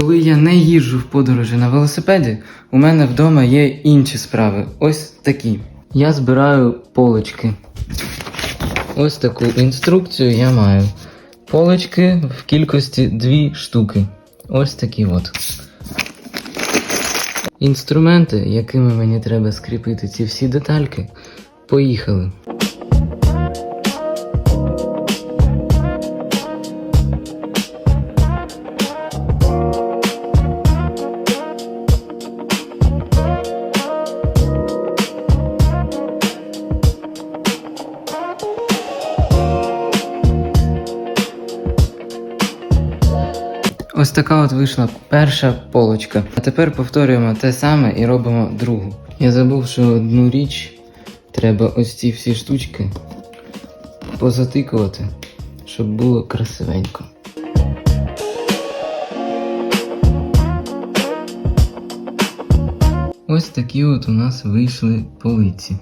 Коли я не їжджу в подорожі на велосипеді, у мене вдома є інші справи. Ось такі. Я збираю полочки. Ось таку інструкцію я маю. Полочки в кількості дві штуки. Ось такі от. Інструменти, якими мені треба скріпити ці всі детальки, поїхали. Ось така от вийшла перша полочка. А тепер повторюємо те саме і робимо другу. Я забув, що одну річ треба ось ці всі штучки позатикувати, щоб було красивенько. Ось такі от у нас вийшли полиці.